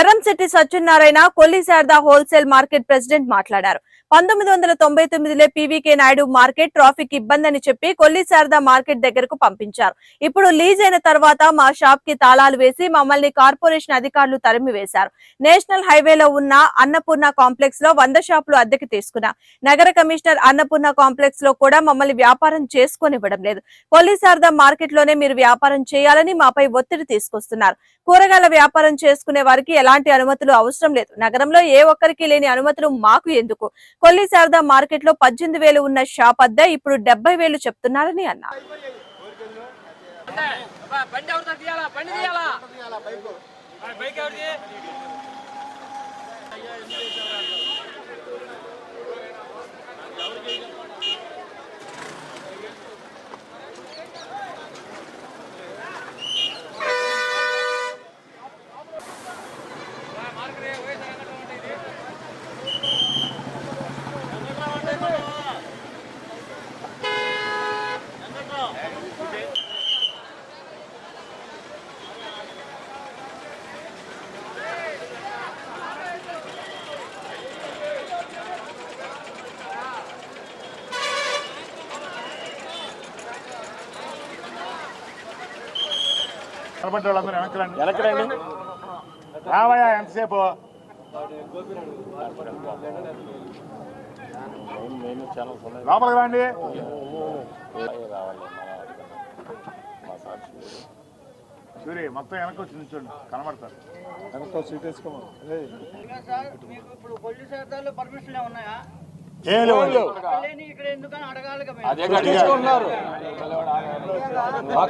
Erramsetti Satyanarayana Kolli Sharada wholesale market president మాట్లాడారు. పంతొమ్మిది వందల తొంభై తొమ్మిదిలో పీవీకే నాయుడు మార్కెట్ ట్రాఫిక్ ఇబ్బంది అని చెప్పి కొల్లి శారదా మార్కెట్ దగ్గరకు పంపించారు. ఇప్పుడు లీజ్ అయిన తర్వాత మా షాప్కి తాళాలు వేసి మమ్మల్ని కార్పొరేషన్ అధికారులు తరిమి వేశారు నేషనల్ హైవేలో ఉన్న అన్నపూర్ణ కాంప్లెక్స్లో వంద షాపులు అద్దెకి తీసుకున్నా నగర కమిషనర్ అన్నపూర్ణ కాంప్లెక్స్లో కూడా మమ్మల్ని వ్యాపారం చేసుకోనివ్వడం లేదు. కొల్లి శారదా మార్కెట్లోనే మీరు వ్యాపారం చేయాలని మాపై ఒత్తిడి తీసుకొస్తున్నారు. కూరగాయల వ్యాపారం చేసుకునే వారికి ఎలాంటి అనుమతులు అవసరం లేదు. నగరంలో ఏ ఒక్కరికి లేని అనుమతులు మాకు ఎందుకు? కొల్లి శారదా మార్కెట్లో పద్దెనిమిది వేలు ఉన్న షాప్ అద్దె ఇప్పుడు డెబ్బై వేలు చెప్తున్నారని అన్నారు. బండి కనబడ్డ వాళ్ళందరూ వెనకరండి వెనకరండి రావయ్యా ఎంతసేపు? లోపలికి రండి. సూరి మొత్తం వెనక వచ్చి నిల్చోండి. కనబడతారు. వెనక సీట్ వేసుకోమని.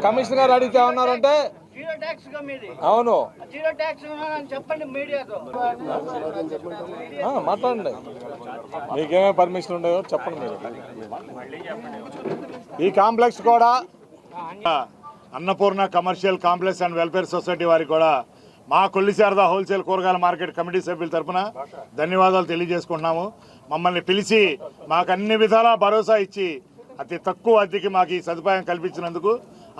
కమిషనర్ గారు అడిగితే ఏమన్నారంటే అవును. చెప్పండి మీడియాతో. మాట్లాడండి. మీకేమేమి పర్మిషన్ ఉన్నాయో చెప్పండి మీరు. ఈ కాంప్లెక్స్ కూడా Annapurna commercial complex and welfare society వారికి కూడా మా కొల్లి శారదా హోల్సేల్ కూరగాయల మార్కెట్ కమిటీ సభ్యుల తరపున ధన్యవాదాలు తెలియజేసుకుంటున్నాము. మమ్మల్ని పిలిచి మాకు అన్ని విధాలా భరోసా ఇచ్చి అతి తక్కువ అద్దెకి మాకు ఈ సదుపాయం కల్పించినందుకు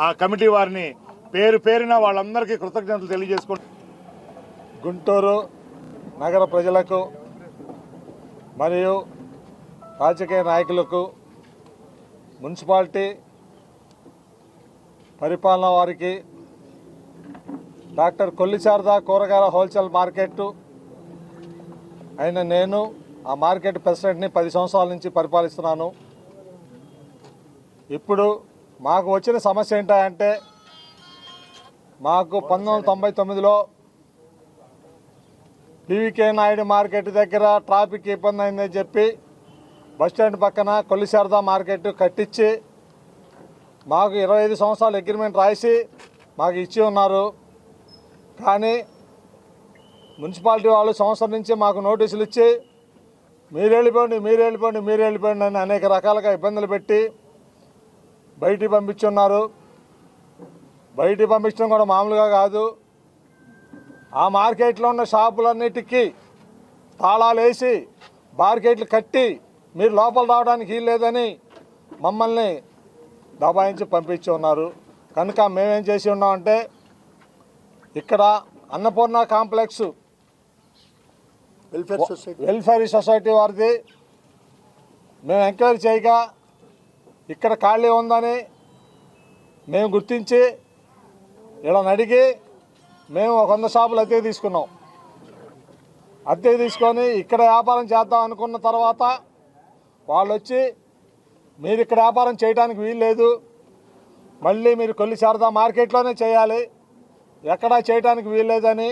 ఆ కమిటీ వారిని పేరు పేరున వాళ్ళందరికీ కృతజ్ఞతలు తెలియజేసుకుంటూ గుంటూరు నగర ప్రజలకు మరియు రాజకీయ నాయకులకు మున్సిపాలిటీ పరిపాలన వారికి డాక్టర్ కొల్లిచారదా కూరగాయల హోల్సేల్ మార్కెట్ అయిన నేను ఆ మార్కెట్ ప్రెసిడెంట్ని పది సంవత్సరాల నుంచి పరిపాలిస్తున్నాను. ఇప్పుడు మాకు వచ్చిన సమస్య ఏంటంటే మాకు పంతొమ్మిది వందల తొంభై తొమ్మిదిలో పీవీకే నాయుడు మార్కెట్ దగ్గర ట్రాఫిక్ ఇబ్బంది అయిందని చెప్పి బస్టాండ్ పక్కన కొల్లిశారదా మార్కెట్ కట్టించి మాకు ఇరవై ఐదు సంవత్సరాలు అగ్రిమెంట్ రాసి మాకు ఇచ్చి ఉన్నారు. కానీ మున్సిపాలిటీ వాళ్ళు సంవత్సరం నుంచి మాకు నోటీసులు ఇచ్చి మీరు వెళ్ళిపోండి మీరు వెళ్ళిపోండి మీరు వెళ్ళిపోండి అని అనేక రకాలుగా ఇబ్బందులు పెట్టి బయటికి పంపించున్నారు బయటికి పంపించడం కూడా మామూలుగా కాదు. ఆ మార్కెట్లో ఉన్న షాపులన్నిటికీ తాళాలు వేసి మార్కెట్లు కట్టి మీరు లోపల రావడానికి వీలు లేదని మమ్మల్ని దబాయించి పంపించి ఉన్నారు. కనుక మేమేం చేసి ఉన్నామంటే ఇక్కడ Annapurna complex welfare society welfare society వారిది. మేము ఎంక్వైరీ చేయగా ఇక్కడ ఖాళీ ఉందని మేము గుర్తించి ఇలా అడిగి మేము ఒక వంద షాపులు అద్దెకి తీసుకున్నాం. అద్దెకి తీసుకొని ఇక్కడ వ్యాపారం చేద్దాం అనుకున్న తర్వాత వాళ్ళు వచ్చి మీరు ఇక్కడ వ్యాపారం చేయడానికి వీలు లేదు. మళ్ళీ మీరు కొల్లి శారదా మార్కెట్లోనే చేయాలి. ఎక్కడా చేయడానికి వీల్లేదని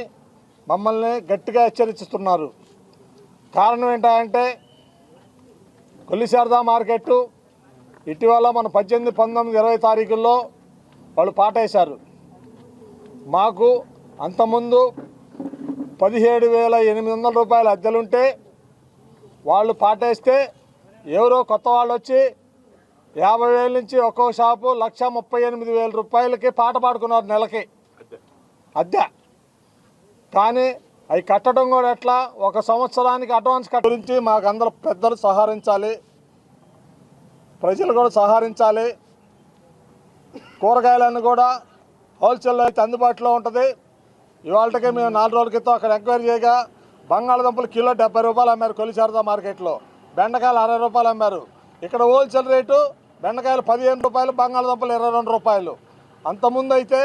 మమ్మల్ని గట్టిగా హెచ్చరిస్తున్నారు. కారణం ఏంటంటే కొల్లి శారదా మార్కెట్ ఇటీవల మన పద్దెనిమిది పంతొమ్మిది ఇరవై తారీఖుల్లో వాళ్ళు పాటేశారు. మాకు అంతకుముందు పదిహేడు వేల ఎనిమిది వందల రూపాయల అద్దెలుంటే వాళ్ళు పాటేస్తే ఎవరో కొత్త వాళ్ళు వచ్చి యాభై వేల నుంచి ఒక్కో షాపు లక్ష ముప్పై ఎనిమిది వేల రూపాయలకి పాట పాడుకున్నారు నెలకి. అద్దె. కానీ అవి కట్టడం కూడా ఎట్లా? ఒక సంవత్సరానికి అడ్వాన్స్ కట్ట గురించి మాకు అందరూ పెద్దలు సహకరించాలి. ప్రజలు కూడా సహకరించాలి. కూరగాయలను కూడా హోల్సేల్లో అయితే అందుబాటులో ఉంటుంది. ఇవాళకే మేము నాలుగు రోజుల క్రితం అక్కడ ఎంక్వైరీ చేయగా బంగాళదుంపలు కిలో డెబ్బై రూపాయలు అమ్మారు కొలిచారదా మార్కెట్లో. బెండకాయలు అరవై రూపాయలు అమ్మారు. ఇక్కడ హోల్సేల్ రేటు బెండకాయలు పదిహేను రూపాయలు బంగాళదుంపలు ఇరవై రెండు రూపాయలు. అంతకుముందు అయితే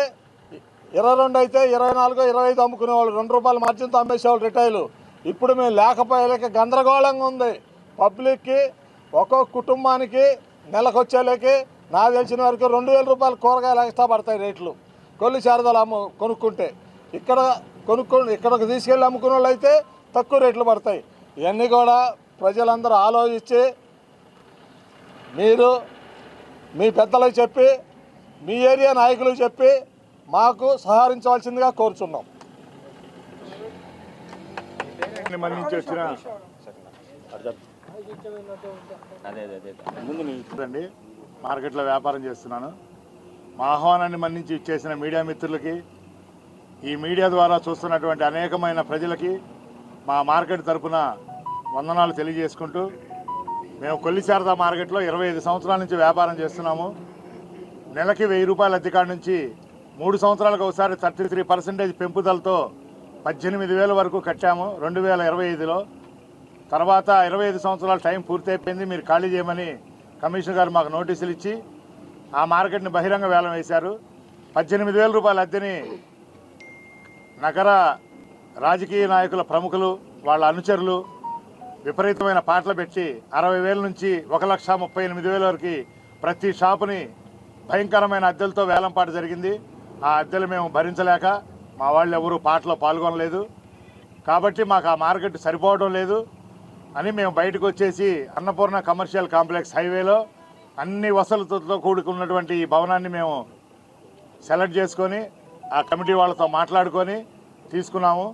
ఇరవై రెండు అయితే ఇరవై నాలుగు ఇరవై ఐదు అమ్ముకునేవాళ్ళు. రెండు రూపాయలు మార్జిన్తో అమ్మేసేవాళ్ళు రిటైలు. ఇప్పుడు మేము లేకపోయేలేక గందరగోళంగా ఉంది. పబ్లిక్కి ఒక్కొక్క కుటుంబానికి నెలకు వచ్చేలేకి నాకు తెలిసిన వరకు రెండు వేల రూపాయలు కూరగాయలు ఎక్స్ట్రా పడతాయి రేట్లు. కొల్లి శారదాలు అమ్ము కొనుక్కుంటే. ఇక్కడ కొనుక్కు ఇక్కడికి తీసుకెళ్ళి అమ్ముకునే వాళ్ళు అయితే తక్కువ రేట్లు పడతాయి. ఇవన్నీ కూడా ప్రజలందరూ ఆలోచించి మీరు మీ పెద్దలకు చెప్పి మీ ఏరియా నాయకులకు చెప్పి మాకు సహకరించవలసిందిగా కోరుచున్నాం. మంది నుంచి వచ్చిన? మార్కెట్లో వ్యాపారం చేస్తున్నాను. మా ఆహ్వానాన్ని మన్నించి ఇచ్చేసిన మీడియా మిత్రులకి ఈ మీడియా ద్వారా చూస్తున్నటువంటి అనేకమైన ప్రజలకి మా మార్కెట్ తరపున వందనాలు తెలియజేసుకుంటూ మేము కొల్లి శారదా మార్కెట్లో ఇరవై ఐదు సంవత్సరాల నుంచి వ్యాపారం చేస్తున్నాము. నెలకి వెయ్యి రూపాయల అద్దెకాడ నుంచి మూడు సంవత్సరాలకు ఒకసారి థర్టీ త్రీ పర్సెంటేజ్ పెంపుదలతో పద్దెనిమిది వేల వరకు కట్టాము రెండు వేల ఇరవై ఐదులో. తర్వాత ఇరవై ఐదు సంవత్సరాల టైం పూర్తయిపోయింది మీరు ఖాళీ చేయమని కమిషనర్ గారు మాకు నోటీసులు ఇచ్చి ఆ మార్కెట్ని బహిరంగ వేలం వేశారు. పద్దెనిమిది వేల రూపాయల అద్దెని నగర రాజకీయ నాయకుల ప్రముఖులు వాళ్ళ అనుచరులు విపరీతమైన పాటలు పెట్టి అరవై వేల నుంచి ఒక లక్ష ముప్పై ఎనిమిది వేల వరకు ప్రతి షాపుని భయంకరమైన అద్దెలతో వేలంపాట జరిగింది. ఆ అద్దెలు మేము భరించలేక మా వాళ్ళు ఎవరూ పాటలో పాల్గొనలేదు. కాబట్టి మాకు ఆ మార్కెట్ సరిపోవడం లేదు అని మేము బయటకు వచ్చేసి అన్నపూర్ణ కమర్షియల్ కాంప్లెక్స్ హైవేలో అన్ని వసతులతో కూడుకున్నటువంటి ఈ భవనాన్ని మేము సెలెక్ట్ చేసుకొని ఆ కమిటీ వాళ్ళతో మాట్లాడుకొని తీసుకున్నాము.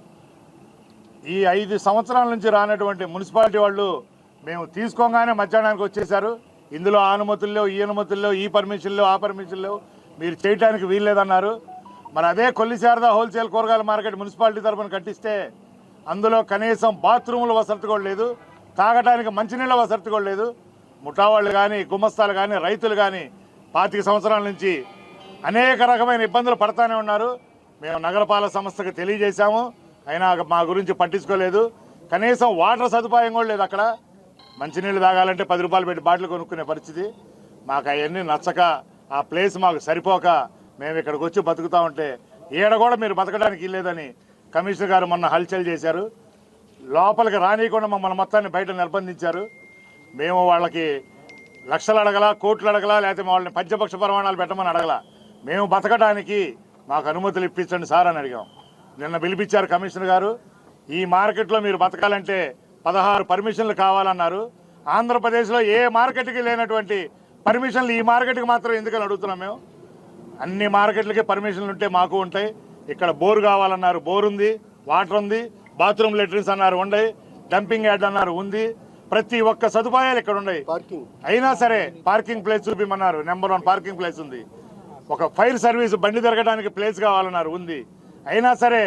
ఈ ఐదు సంవత్సరాల నుంచి రానటువంటి మున్సిపాలిటీ వాళ్ళు మేము తీసుకోగానే మధ్యాహ్నానికి వచ్చేసారు ఇందులో ఆ అనుమతుల్లో ఈ అనుమతుల్లో ఈ పర్మిషన్లు ఆ పర్మిషన్లు మీరు చేయటానికి వీల్లేదన్నారు మరి అదే కొల్లి హోల్సేల్ కూరగాయల మార్కెట్ మున్సిపాలిటీ తరఫున కట్టిస్తే అందులో కనీసం బాత్రూముల వసతి కూడా లేదు తాగడానికి మంచినీళ్ళ వసతి కూడా లేదు. ముఠావాళ్ళు కానీ గుమస్తాలు కానీ రైతులు కానీ పాతిక సంవత్సరాల నుంచి అనేక రకమైన ఇబ్బందులు పడతానే ఉన్నారు. మేము నగరపాలక సంస్థకు తెలియజేశాము. అయినా మా గురించి పట్టించుకోలేదు. కనీసం వాటర్ సదుపాయం కూడా లేదు అక్కడ. మంచినీళ్ళు తాగాలంటే పది రూపాయలు పెట్టి బాటిల్ కొనుక్కునే పరిస్థితి. మాకు అవన్నీ నచ్చక ఆ ప్లేస్ మాకు సరిపోక మేము ఇక్కడికి వచ్చి బతుకుతా ఉంటే ఈడ కూడా మీరు బతకడానికి ఇల్లేదని కమిషనర్ గారు మొన్న హల్చల్ చేశారు. లోపలికి రానియకుండా మమ్మల్ని మొత్తాన్ని బయట నిర్బంధించారు. మేము వాళ్ళకి లక్షలు అడగలా కోట్లు అడగలా లేకపోతే వాళ్ళని పంచపక్ష ప్రమాణాలు పెట్టమని అడగలా. మేము బతకడానికి మాకు అనుమతులు ఇప్పించండి సార్ అని అడిగాం. నిన్న పిలిపించారు కమిషనర్ గారు ఈ మార్కెట్లో మీరు బతకాలంటే పదహారు పర్మిషన్లు కావాలన్నారు. ఆంధ్రప్రదేశ్లో ఏ మార్కెట్కి లేనటువంటి పర్మిషన్లు ఈ మార్కెట్కి మాత్రం ఎందుకని అడుగుతున్నాం మేము? అన్ని మార్కెట్లకి పర్మిషన్లు ఉంటే మాకు ఉంటాయి. ఇక్కడ బోరు కావాలన్నారు బోర్ ఉంది వాటర్ ఉంది బాత్రూమ్ లెట్రిన్స్ అన్నారు ఉండయి డంపింగ్ యార్డ్ అన్నారు ఉంది. ప్రతి ఒక్క సదుపాయాలు ఇక్కడ ఉన్నాయి. అయినా సరే పార్కింగ్ ప్లేస్ చూపిమన్నారు. నెంబర్ వన్ పార్కింగ్ ప్లేస్ ఉంది. ఒక ఫైర్ సర్వీస్ బండి తిరగడానికి ప్లేస్ కావాలన్నారు ఉంది. అయినా సరే